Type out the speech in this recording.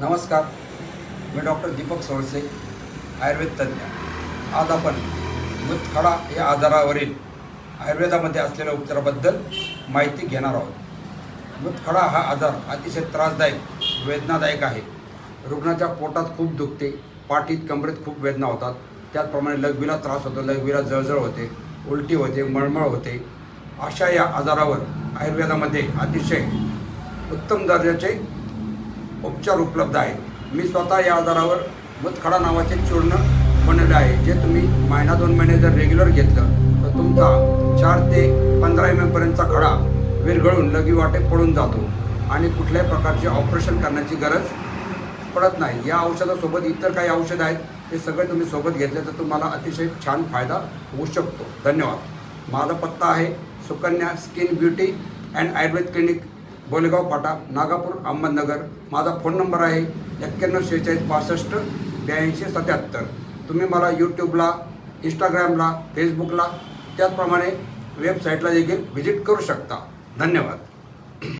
नमस्कार. मी डॉक्टर दीपक सोळसे आयुर्वेद तज्ज्ञ. आज आपण मुतखडा या आजारावरील आयुर्वेदामध्ये असलेल्या उपचाराबद्दल माहिती घेणार आहोत. मुतखडा हा आजार अतिशय त्रासदायक वेदनादायक आहे. रुग्णाच्या पोटात खूप दुखते पाठीत कमरेत खूप वेदना होतात. त्याचप्रमाणे लघवीला त्रास होतो लघवीला जळजळ होते उलटी होते मळमळ होते. अशा या आजारावर आयुर्वेदामध्ये अतिशय उत्तम दर्जाचे उपचार उपलब्ध आहेत मी स्वतः या आजारावर मुतखडा नावाचे चूर्ण बनवले आहे जे तुम्ही महिना दोन महिने जर रेग्युलर घेतलं तर तुमचा चार ते पंधरा एम एमपर्यंतचा खडा विरघळून लगी वाटे पडून जातो आणि कुठल्याही प्रकारचे ऑपरेशन करण्याची गरज पडत नाही. या औषधासोबत इतर काही औषधं आहेत ते सगळे तुम्ही सोबत घेतले तर तुम्हाला अतिशय छान फायदा होऊ शकतो. धन्यवाद. माझा पत्ता आहे Sukanya skin beauty and Ayurveda clinic Bolegaon Phata Nagapur Ahmednagar. माझा फोन नंबर आहे एक्क्याण्णव शेहेचाळीस पासष्ट ब्याऐंशी सत्याहत्तर. तुम्ही मला यूट्यूबला इंस्टाग्रामला फेसबुकला त्याचप्रमाणे वेबसाईटला देखील व्हिजिट करू शकता. धन्यवाद.